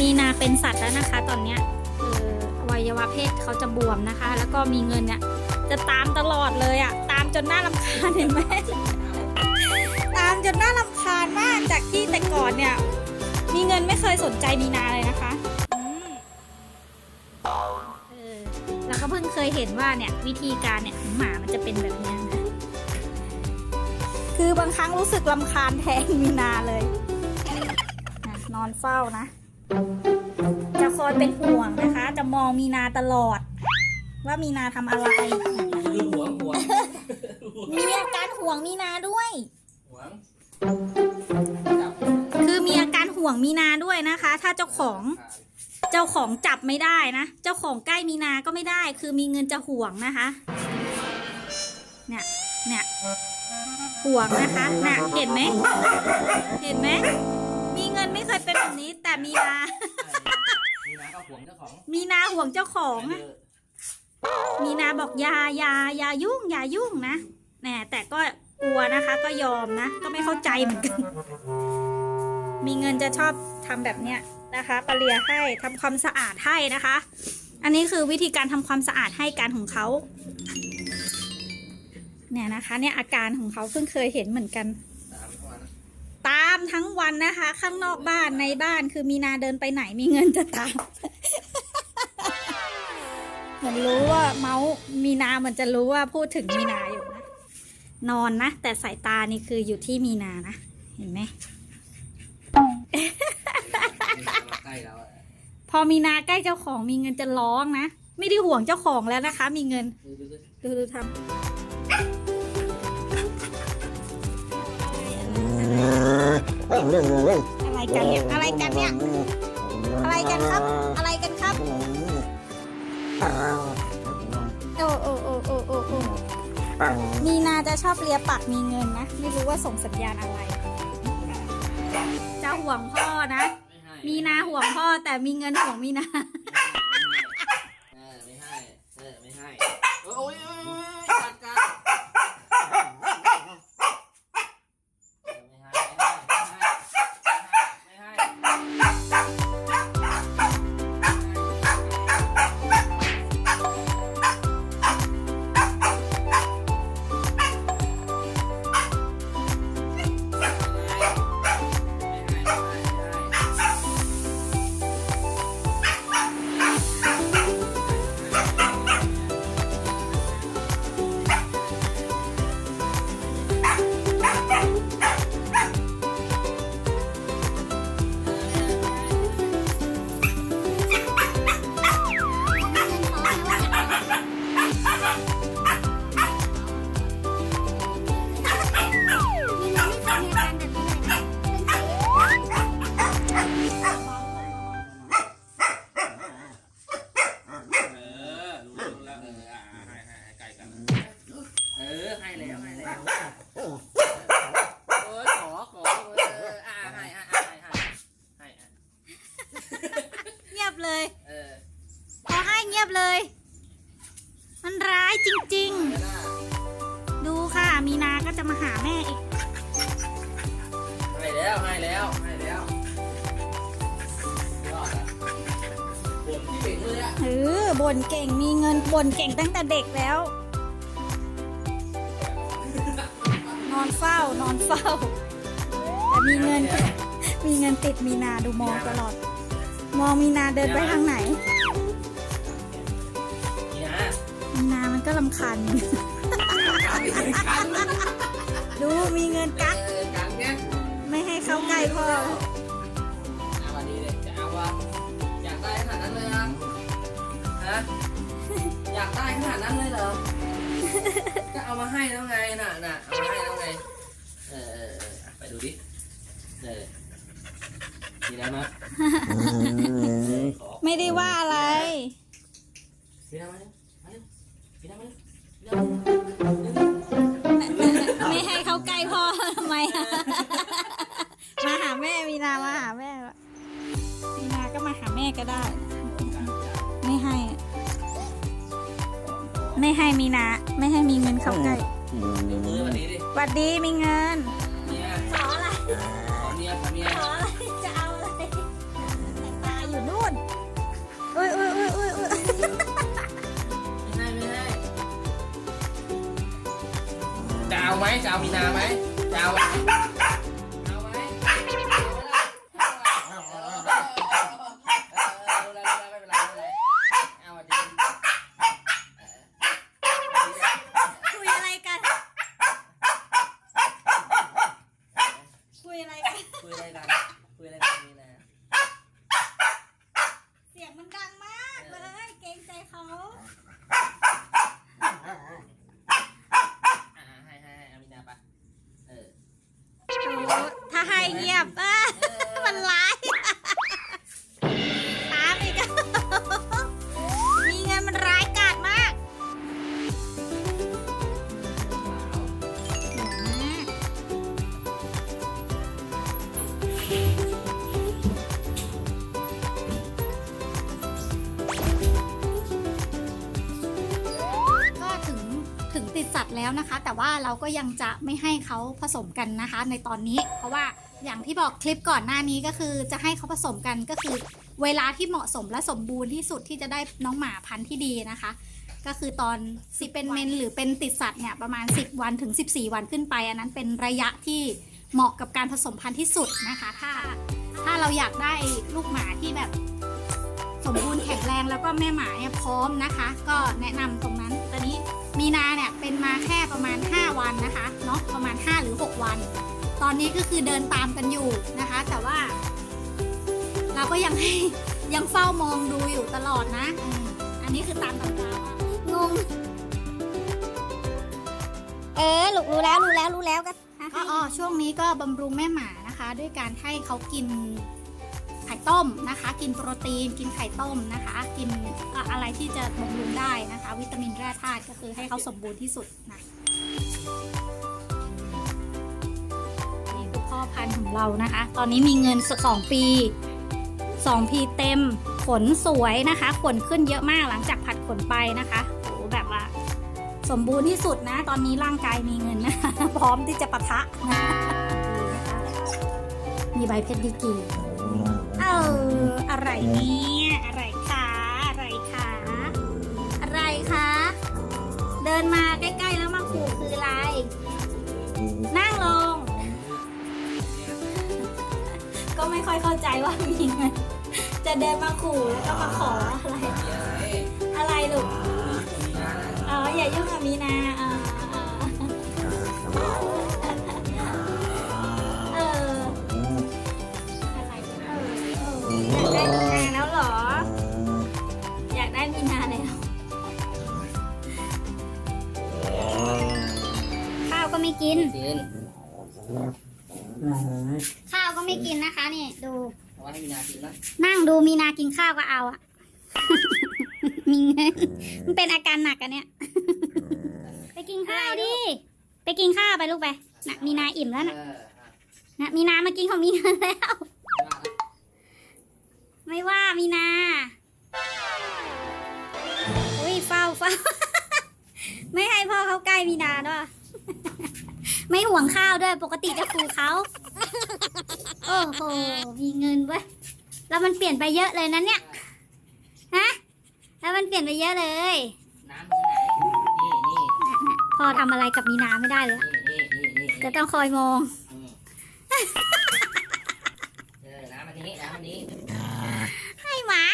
มีนาเป็นสัตว์แล้วนะคะ ตอนเนี้ยเอออวัยวะเพศเขาจะบวมนะคะ แล้วก็มีเงินเนี่ยจะตามตลอดเลยอะตามจนน่ารำคาญเห็นไหมตามจนน่ารำคาญมากจากที่แต่ก่อนเนี่ย มีเงินไม่เคยสนใจมีนาเลยนะคะเออแล้วก็เพิ่งเคยเห็นว่าเนี่ยวิธีการเนี่ยของหมามันจะเป็นแบบเนี้ยนะคือบางครั้งรู้สึกลำคาญแทนมีนาเลย นอนเฝ้านะ จะคอยเป็นห่วงนะคะ จะมองมีนาตลอด ว่ามีนาทำอะไร คือหวงหวงมีอาการห่วงมีนาด้วย หวงจับคือมีอาการห่วงมีนาด้วยนะคะ ถ้าเจ้าของเจ้าของจับไม่ได้นะ เจ้าของใกล้มีนาก็ไม่ได้ คือมีเงินจะห่วงนะคะ เนี่ย เนี่ยห่วงนะคะน่ะเห็นไหมเห็นไหมมีเงิน ไม่เคยเป็นแบบนี้ แต่มีนา มีนะก็หวงเจ้าของมีนาห่วงเจ้าของอะมีนาบอกอยาอยาอยายุ่งอย่ายุ่งนะแหมแต่ก็กลัวนะคะ ก็ยอมนะ ก็ไม่เข้าใจเหมือนกัน มีเงินจะชอบทำแบบเนี้ยนะคะปะเลียให้ทำความสะอาดให้นะคะ อันนี้คือวิธีการทำความสะอาดให้การของเขา เนี่ยนะคะ เนี่ยอาการของเขาเพิ่งเคยเห็นเหมือนกันสามวัน ตามทั้งวันนะคะ ข้างนอกบ้านในบ้านคือมีนาเดินไปไหนมีเงินจะตาม เหมือนรู้ว่าเมาส์มีนาเหมือนจะรู้ว่าพูดถึงมีนาอยู่นะนอนนะ แต่สายตานี่คืออยู่ที่มีนานะ เห็นไหมพอมีนาใกล้เจ้าของมีเงินจะร้องนะ ไม่ได้ห่วงเจ้าของแล้วนะคะ มีเงิน ดูดูทำ อะไรกันเนี่ยอะไรกันเนี่ยอะไรกันครับ อะไรกันครับโอ้โอ้โอ้โอ้โอ้โอ้มีนาจะชอบเลียปากมีเงินนะ ไม่รู้ว่าส่งสัญญาณอะไร จะห่วงพ่อนะไม่ให้มีนาห่วงพ่อแต่มีเงินห่วงมีนา เงียบเลย มันร้ายจริงไม่ได้ๆดูค่ะ มีนาก็จะมาหาแม่อีก ให้แล้วให้แล้วให้แล้วยอดอะบ่นที่เป่งเลยอะเออบ่นเก่งมีเงินบ่นเก่งตั้งแต่เด็กแล้ว นอนเฝ้านอนเฝ้า แต่มีเงิน มีเงินติดมีนาดูมองตลอด มองมีนาเดินไปทางไหนนี่ มีนามันก็ลำคาญมีนาดูมีเงินกักเออกันไงไม่ให้เข้าใกล้พ่อ เอาวันนี้เลยจะเอาว่าอยากได้ขนาดนั้นเลยอะฮะอยากได้ขนาดนั้นเลยเหรอก็เอามาให้แล้วไงน่ะน่ะเอามาให้แล้วไงเออเออเอออะไปดูดิเออมีแล้วมั้ยเออขอไม่ได้ว่าอะไรมีแล้วมั้ย ไม่ให้เขาใกล้พ่อทำไมมาหาแม่มีนามาหาแม่มีนาก็มาหาแม่ก็ได้ ไม่ให้ ไม่ให้มีนา ไม่ให้มีเงินเข้าใกล้มืวันดดีมีเงินขออะไรเนี่ยเนี่ยขออะไรจะเอาอะไรตาอยู่นู่นอุ้ยอุ้ยอุ้ยอุ้ย ไหมจะเอามีนาไหมจะเอาไหมเอาไหมเอาไหมเอาไหมไม่เป็นไรไม่เป็นไรไม่เป็นไรเอาดิ คุยอะไรกัน คุยอะไรกัน คุยอะไรกันคุยอะไรกันมีนา เสียงมันดังมากเลย เกรงใจเขา อ่าให้ให้ให้เอามีนาไปเออ ถ้าให้ เงียบอะมันร้ายตามอีกอะมีเงินมันร้ายกาจมากอืมก็ถึงถึงติดสัตว์แล้วนะคะ แต่ว่าเราก็ยังจะไม่ให้เขาผสมกันนะคะ ในตอนนี้เพราะว่า อย่างที่บอกคลิปก่อนหน้านี้ก็คือจะให้เขาผสมกันก็คือ เวลาที่เหมาะสมและสมบูรณ์ที่สุดที่จะได้น้องหมาพันธุ์ที่ดีนะคะ ก็คือตอนสิเป็นเมนหรือเป็นติดสัตว์เนี่ยประมาณ 10 วันถึง 14 วันขึ้นไป อันนั้นเป็นระยะที่เหมาะกับการผสมพันธุ์ที่สุดนะคะ ถ้าถ้าเราอยากได้ลูกหมาที่แบบสมบูรณ์แข็งแรงแล้วก็แม่หมาเนี่ยพร้อมนะคะ ก็แนะนำตรงนั้นตอนนี้มีนาเนี่ยเป็นมาแค่ประมาณ 5 วันนะคะเนาะประมาณ 5 หรือ 6 วัน ตอนนี้ก็คือเดินตามกันอยู่นะคะ แต่ว่า เราก็ยังให้ยังเฝ้ามองดูอยู่ตลอดนะอืมอันนี้คือตามตำราว่างง เออลูกรู้แล้วรู้แล้วรู้แล้วก็อ๋ออ๋อช่วงนี้ก็บำรุงแม่หมานะคะ ด้วยการให้เขากินไข่ต้มนะคะ กินโปรตีน กินไข่ต้มนะคะ กินอะอะไรที่จะบำรุงได้นะคะ วิตามินแร่ธาตุก็คือให้เขาสมบูรณ์ที่สุดนะนี่คือ พ่อพันธุ์ของเรานะคะ ตอนนี้มีเงินสองปีสองปีเต็มขนสวยนะคะ ขนขึ้นเยอะมากหลังจากผัดขนไปนะคะโอ้แบบว่า สมบูรณ์ที่สุดนะ ตอนนี้ร่างกายมีเงินนะพร้อมที่จะปะทะนะมีใบเพชรดีกีเอออะไรเนี่ยอะไรคะอะไรคะอะไรคะเดินมา ก็ไม่ค่อยเข้าใจว่ามีเงินจะเดินมาขู่แล้วก็มาขออะไร อะไรลูกอ๋ออย่ายุ่งกับมีนาอ๋อ เอาไว้ให้มีนากินนะนั่งดูมีนากินข้าวก็เอาอะมีเงินมันเป็นอาการหนักอะเนี่ยไปกินข้าวดิ ไปกินข้าวไปลูกไปนะมีนาอิ่มแล้วเอนะอนะมีนามากินของมีนาแล้ว ไม่ว่ามีนา อุ้ยเฝ้าเฝ้า ไม่ให้พ่อเขาใกล้มีนาด้วย ไม่ห่วงข้าวด้วย ปกติจะขู่เขา โอ้โห มีเงินเว้ย แล้วมันเปลี่ยนไปเยอะเลยนะเนี่ย ฮะ แล้วมันเปลี่ยนไปเยอะเลย น้ำมันที่ไหนนี่นี่พ่อทำอะไรกับมีนาไม่ได้เลยนี่นี่นี่นี่จะต้องคอยมอง อืมเออน้ำมันนี้น้ำมันนี้ให้หมา